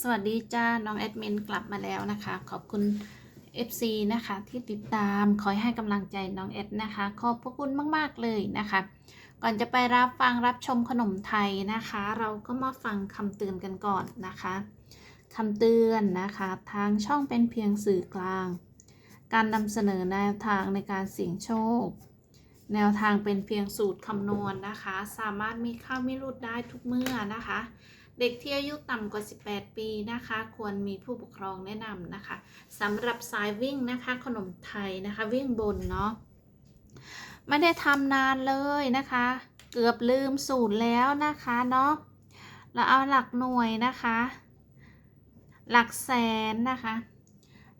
สวัสดีจ้า น้องแอดมินกลับมาแล้วนะคะ ขอบคุณ FC นะคะที่ติดตามคอยให้กำลังใจน้องแอดนะคะ ขอบพระคุณมาก ๆ เลยนะคะ ก่อนจะไปรับฟังรับชมขนมไทยนะคะ เราก็มาฟังคำเตือนกันก่อนนะคะคำเตือนนะคะทางช่องเป็นเพียงสื่อกลาง การนำเสนอแนวทางในการเสี่ยงโชค แนวทางเป็นเพียงสูตรคำนวณนะคะ สามารถมีค่าไม่รุดได้ทุกเมื่อนะคะ เด็กที่อายุต่ำกว่า 18 ปีนะคะ ควรมีผู้ปกครองแนะนำนะคะสำหรับสายวิ่งนะคะ ขนมไทยนะคะ วิ่งบนเนาะไม่ได้ทำนานเลยนะคะ เกือบลืมสูตรแล้วนะคะเนาะเราเอาหลักหน่วยนะคะ หลักแสนนะคะ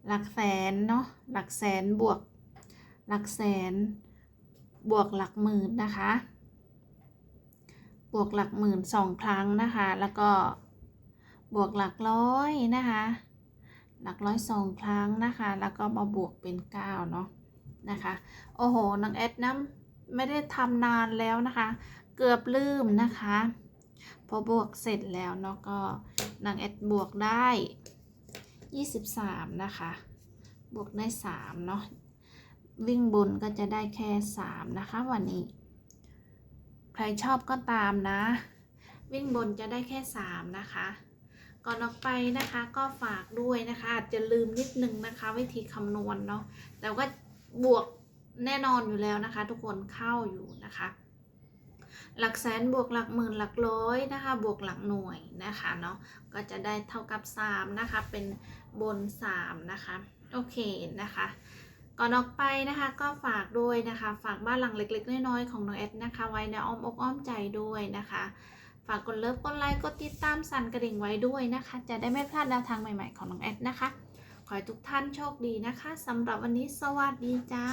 หลักแสนเนาะหลักแสนบวก หลักแสนบวกหลักหมื่นนะคะ บวกหลักหมื่นสองครั้งนะคะ แล้วก็บวกหลักร้อยนะคะ หลักร้อยสองครั้งนะคะ แล้วก็มาบวกเป็นเก้าเนาะนะคะ โอ้โหนางแอดนะไม่ได้ทำนานแล้วนะคะ เกือบลืมนะคะพอบวกเสร็จแล้วเนาะก็นางแอดบวกได้ 23 นะคะ บวกได้ 3 เนาะวิ่งบนก็จะได้แค่ 3 นะคะวันนี้ ใครชอบก็ตามนะ วิ่งบนจะได้แค่ 3 นะคะ ก่อนออกไปนะคะก็ฝากด้วยนะคะ อาจจะลืมนิดนึงนะคะ วิธีคำนวณเนาะแต่ก็บวกแน่นอนอยู่แล้วนะคะ ทุกคนเข้าอยู่นะคะ หลักแสนบวกหลักหมื่นหลักร้อยนะคะ บวกหลักหน่วยนะคะเนาะก็จะได้เท่ากับ 3 นะคะ เป็นบน 3 นะคะ โอเคนะคะ ก่อนออกไปนะคะก็ฝากด้วยนะคะ ฝากบ้านหลังเล็ก ๆ น้อยๆของน้องแอดนะคะ ไว้ในอ้อมอกอ้อมใจด้วยนะคะ ฝากกดเลิฟกดไลค์กดติดตามสั่นกระดิ่งไว้ด้วยนะคะ จะได้ไม่พลาดแนวทางใหม่ๆของน้องแอดนะคะ ขอให้ทุกท่านโชคดีนะคะสำหรับวันนี้สวัสดีจ้า